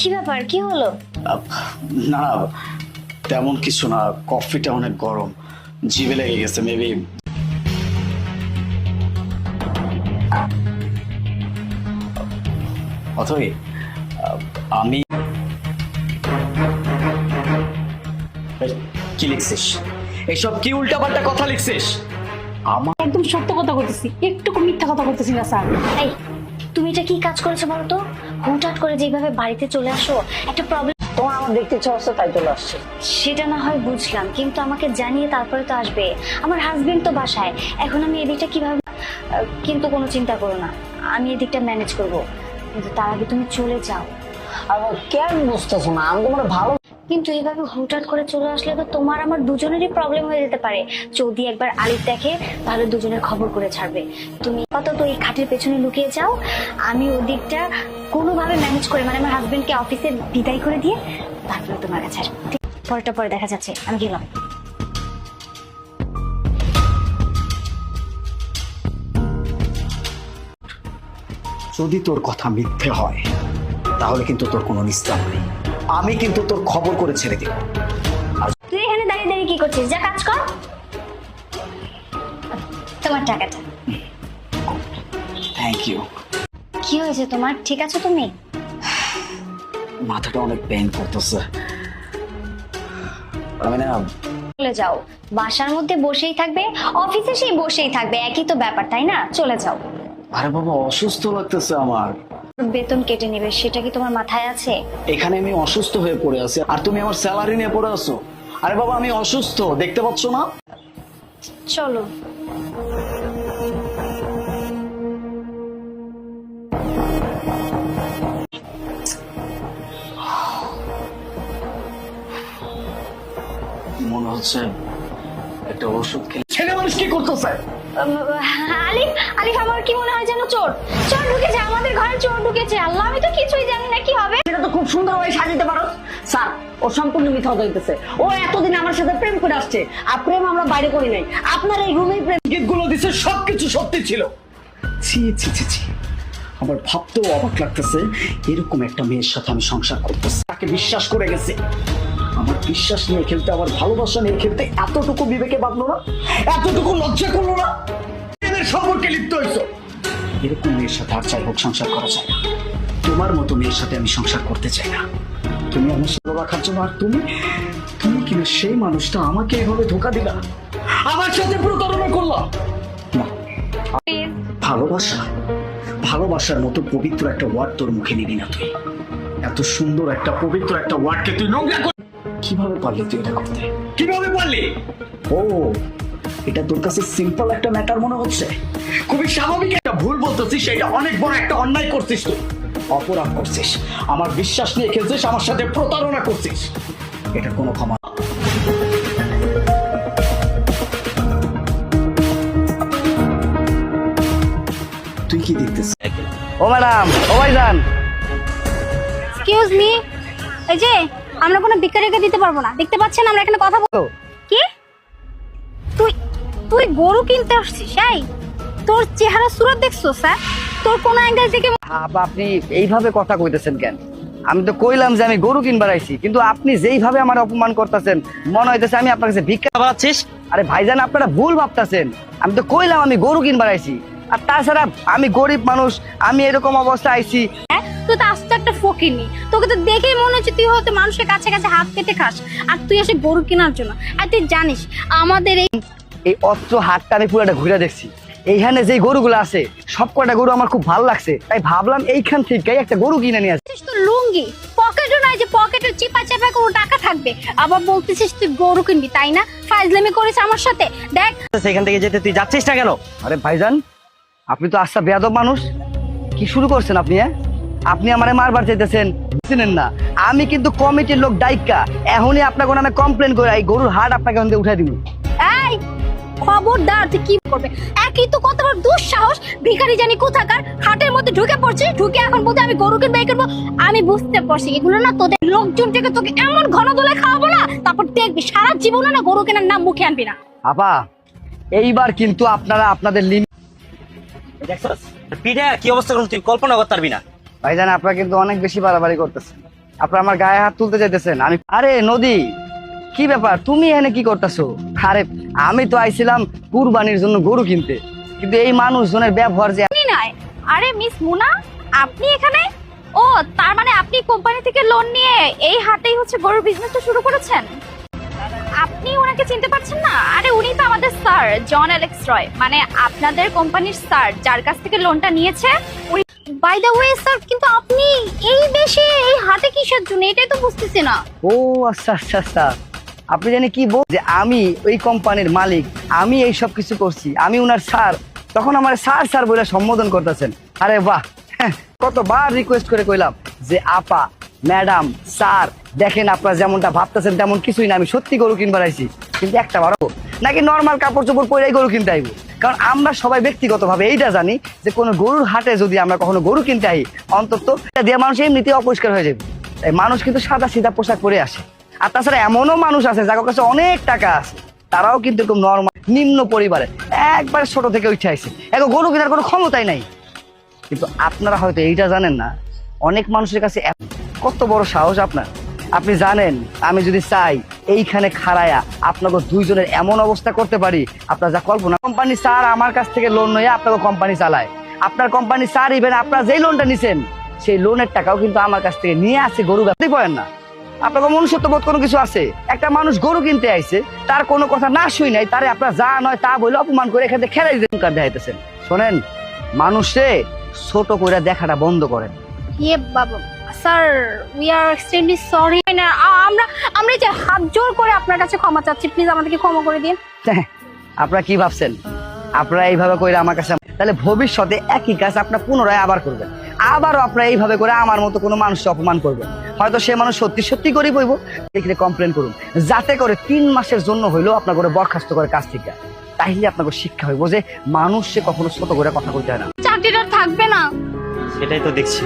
কি ব্যাপার? কি হলো? না তেমন কিছু না। কফিটা অনেক গরম। জিভে লেগে গেছে মেবি অথই আমি কি লিখছিস? এইসব কি উল্টাপাল্টা কথা লিখছিস? আমার একদম সত্য কথা করতেছি একটু মিথ্যা কথা করতেছি না স্যার। এই তুমি এটা কি কাজ করেছ বলো তো? হুটহাট করে যেভাবে বাড়িতে চলে আসো একটা প্রবলেম তোমার আমার দেখতে ইচ্ছা হচ্ছে তাই চলে আসছে। সেটা না হয় বুঝলাম কিন্তু আমাকে জানিয়ে তারপরে তো আসবে। আমার হাজবেন্ড তো বাসায় এখন আমি এদিকটা কীভাবে কিন্তু কোনো চিন্তা করো না আমি এদিকটা ম্যানেজ করব। কিন্তু তার আগে তুমি চলে যাও। আর কেন বুঝতেছো না? আমি তোমার ভালো কিন্তু এইভাবে হুটহাট করে চলে আসলে তো তোমার আমার দুজনেরই প্রবলেম হয়ে যেতে পারে। যদি একবার আলিফ দেখে, তাহলে দুজনের খবর করে ছাড়বে। তুমি আপাতত এই খাটের পেছনে লুকিয়ে যাও। আমি ওদিকটা কোনোভাবে ম্যানেজ করে মানে আমার হাজবেন্ডকে অফিসে বিদায় করে দিয়ে তারপরে তোমার কাছে পরেরটা পরে দেখা যাচ্ছে। আমি গেলাম। যদি তোর কথা মিথ্যে হয়, তাহলে কিন্তু তোর কোনো নিস্তার নেই। আমি কিন্তু তোর খবর করে ছেড়ে দিব। তুই এখানে দাঁড়িয়ে দাঁড়িয়ে কি করছিস? যা কাজ কর। তোমার টাকাটা। থ্যাংক ইউ কি হয়েছে তোমার? ঠিক আছে তুমি? মাথাটা অনেক পেন করতেছে। আমি না চলে যাও। বাসার মধ্যে বসেই থাকবে অফিসে সেই বসেই থাকবে। একই তো ব্যাপার তাই না? চলে যাও। আরে বাবা অসুস্থ লাগতেছে আমার। বেতন কেটে নেবে সেটা কি তোমার মাথায় আছে? এখানে আমি অসুস্থ হয়ে পড়ে আছি। আর তুমি আমার স্যালারি নিয়ে পড়ে আছো? আরে বাবা আমি অসুস্থ দেখতে পাচ্ছ না? চলো। মনে হচ্ছে একটা ওষুধ খেলে ছেলে মানুষ কি করতেছে? উম, আলিফ আলিফ আমার কি মনে হয় যেন চোর? চোর ঢুকেছে আমাদের ঘরে চোর ঢুকেছে। আল্লাহ আমি তো কিছুই জানি না কি হবে? এটা তো খুব সুন্দরভাবে সাজাতে পারো। স্যার ও সম্পূর্ণ মিথ্যা হইতেছে ও এতদিন আমার সাথে প্রেম করে আসছে আর প্রেম আমরা বাইরে করি নাই। আপনার এই রুমেই প্রেম দিছে সবকিছু সত্যি ছিল। ছি ছি ছি ছি। আমার ভাবতেও অবাক লাগতেছে এরকম একটা মেয়ের সাথে আমি সংসার করতেছি। তাকে বিশ্বাস করে গেছে। আমার বিশ্বাস নিয়ে খেলতে, আমার ভালোবাসা নিয়ে খেলতে এতটুকু বিবেকে বাঁধলো না? এতটুকু লজ্জা করল না? এদের সম্পর্কে লিপ্ত এরকম মেয়ের সাথে আর চাই হোক, সংসার করা না। তোমার মতো মেয়ের সাথে আমি সংসার করতে চাই না। তুমি আমার রাখার জন্য, আর তুমি তুমি কিনা সেই মানুষটা আমাকে এভাবে ধোকা দিলা? আমার সাথে প্রতারণা করলাম না। ভালোবাসা, ভালোবাসার মতো পবিত্র একটা ওয়ার্ড তোর মুখে নিবি না তুই। এত সুন্দর একটা পবিত্র একটা ওয়ার্ডকে তুই নোংরা কীভাবে পারলি তুই এটা করতে? কীভাবে পারলি? ও এটা তোর কাছে সিম্পল একটা ম্যাটার মনে হচ্ছে? খুবই স্বাভাবিক একটা ভুল বলতেছিস সেটা অনেক বড় একটা অন্যায় করছিস তুই। অপরাধ করছিস। আমার বিশ্বাস নিয়ে খেলছিস আমার সাথে প্রতারণা করছিস। এটা কোনো ক্ষমা। তুই কি দেখতেছিস? ও ম্যাডাম ও ভাইজান। এক্সকিউজ মি এই যে আমরা কোনো ভিক্ষারিকে দিতে পারব না। দেখতে পাচ্ছেন আমরা এখানে কথা বলব। কি? তুই তুই গরু কিনতে আসছিস তোর চেহারা সুরত দেখছ, স্যার? তোর কোন অ্যাঙ্গেল থেকে আপ- আপনি এইভাবে কথা কইতেছেন কেন? আমি তো কইলাম যে আমি গরু কিনবার আইছি, কিন্তু আপনি যেইভাবে আমার অপমান করতেছেন, মনে হইতেছে আমি আপনার কাছে ভিক্ষা বাড়াচ্ছিস আরে ভাইজান, আপনারা ভুল ভাবতেছেন। আমি তো কইলাম আমি গরু কিনবার আইছি। আর তাছাড়া আমি গরিব মানুষ, আমি এরকম অবস্থা আইছি। তুই তো আস্তে একটা ফকিনি তোকে তো দেখেই মনে হচ্ছে তুই হয়তো মানুষের কাছে কাছে হাত কেটে খাস। আর তুই এসে গরু কেনার জন্য। আর তুই জানিস আমাদের এই এই অস্ত্র হাটটা আমি পুরোটা ঘুরে দেখছি। এইখানে যে গরুগুলো আছে সব কটা গরু আমার খুব ভালো লাগছে। তাই ভাবলাম এইখান থেকে একটা গরু কিনে নিয়ে তো লুঙ্গি? পকেটও নাই যে পকেটে চিপা চাপা কোনো টাকা থাকবে। আবার বলতেছিস তুই গরু কিনবি তাই না? ফাইজলামি করিস আমার সাথে। দেখ। সেখান থেকে যেতে তুই যাচ্ছিস না কেন? আরে ভাইজান আপনি তো আচ্ছা বেয়াদব মানুষ। কি শুরু করছেন আপনি হ্যাঁ? আপনি আমারে মারবার চাইতেছেন চিনেন না। আমি কিন্তু কমিটির লোক দায়িকা এখনই আপনাকে নামে কমপ্লেন করে এই গরুর হাট আপনাকে ওখান থেকে উঠাই দিব। এই খবরদার তুই কি করবে? একই তো কত বড় দুঃসাহস ভিখারি জানি কোথাকার হাটের মধ্যে ঢুকে পড়ছিস ঢুকে এখন বলতে আমি গরু কিনবো এই কিনবো আমি বুঝতে পারছি এগুলো না তোদের লোকজন থেকে তোকে এমন ঘন দোলে খাওয়াবো না তারপর দেখবি সারা জীবনে না গরু কেনার নাম মুখে আনবি না। আপা এইবার কিন্তু আপনারা আপনাদের লিমিট দেখছস? পিঠে কি অবস্থা করুন তুই? কল্পনা করতে পারবি না। ভাইজান, আপনারা কিন্তু অনেক বেশি বাড়াবাড়ি করতেছেন। আপনারা আমার গায়ে হাত তুলতে চাইতেছেন। আমি আরে, নদী, কি ব্যাপার? তুমি এখানে কি করতেছো? আরে, আমি তো আইছিলাম কুরবানির জন্য গরু কিনতে। কিন্তু এই মানুষজনের ব্যবহার যে আপনি নাই। আরে, মিস মুনা, আপনি এখানে? ও, তার মানে আপনি কোম্পানি থেকে লোন নিয়ে এই হাটেই হচ্ছে গরুর বিজনেসটা শুরু করেছেন? আপনি ওনাকে চিনতে পারছেন না? আরে, উনি তো আমাদের স্যার জন অ্যালেক্স রয় মানে আপনাদের কোম্পানির স্যার যার কাছ থেকে লোনটা নিয়েছে, উনি বাই দ্য ওয়ে স্যার কিন্তু আপনি এই বেশি এই হাটে কিসের জন্য? এটাই তো বুঝতেছি না। ও আচ্ছা আচ্ছা আচ্ছা। আপনি কি বল যে আমি ওই কোম্পানির মালিক আমি এই সব কিছু করছি আমি উনার স্যার। তখন আমার স্যার স্যার বলে সম্বোধন করতেছেন। আরে বাহ! হ্যাঁ, কতবার রিকোয়েস্ট করে কইলাম যে আপা ম্যাডাম স্যার দেখেন আপনারা যেমনটা ভাবতেছেন তেমন কিছুই না। আমি সত্যি গরু কিনবার আইছি। কিন্তু একটা বারো। নাকি নর্মাল কাপড় চোপড় পরে গরু কিনতে আইবো? কারণ আমরা সবাই ব্যক্তিগতভাবে এইটা জানি যে কোনো গরুর হাটে যদি আমরা কখনো গরু কিনতে আই অন্তত দিয়ে মানুষ এমনিতে অপরিষ্কার হয়ে যাবে। তাই মানুষ কিন্তু সাদা সিধা পোশাক পরে আসে। আর তাছাড়া এমনও মানুষ আছে যার কাছে অনেক টাকা আছে, তারাও কিন্তু এরকম নর্মাল নিম্ন পরিবারে। একবার ছোট থেকে উঠে আসছে এখন গরু কেনার কোনো ক্ষমতাই নাই। কিন্তু আপনারা হয়তো এইটা জানেন না, অনেক মানুষের কাছে কত বড় সাহস আপনার। আপনি জানেন, আমি যদি চাই এইখানে খাড়ায়া আপনাকে দুইজনের এমন অবস্থা করতে পারি, আপনার যা কল্পনা। কোম্পানি স্যার আমার কাছ থেকে লোন নিয়ে আপনাকে কোম্পানি চালায়। আপনার কোম্পানি স্যার ইভেন আপনার যেই লোনটা নিছেন, সেই লোনের টাকাও কিন্তু আমার কাছ থেকে নিয়ে আসে, গরু ব্যবসায়ী পড়েন না। আপনাকে মনুষ্যত্ব বোধ কোনো কিছু আছে? একটা মানুষ গরু কিনতে আইছে, তার কোনো কথা না শুই নাই, তারে আপনার যা নয় তা বলে অপমান করে এখান খেলাই দিতে দেখাইতেছেন। শোনেন, মানুষে ছোট করে দেখাটা বন্ধ করেন। ইয়ে বাবা sir we are extremely sorry আমরা আমরা যে হাত জোর করে আপনার কাছে ক্ষমা চাচ্ছি প্লিজ আমাদেরকে ক্ষমা করে দিন। হ্যাঁ, আপনারা কি ভাবছেন? আপনারা এইভাবে করে আমার কাছে তাহলে ভবিষ্যতে একই কাজ আপনার পুনরায় আবার করবেন। আবারও আপনারা এইভাবে করে আমার মতো কোনো মানুষকে অপমান করবেন। হয়তো সে মানুষ সত্যি সত্যি করে বইব দেখলে কমপ্লেন করুন। যাতে করে তিন মাসের জন্য হইলেও আপনার করে বরখাস্ত করে কাজ থেকে তাইলে আপনাকে শিক্ষা হইব যে মানুষ সে কখনো ছোট করে কথা বলতে হয় না। চাকরিটা থাকবে না। সেটাই তো দেখছি।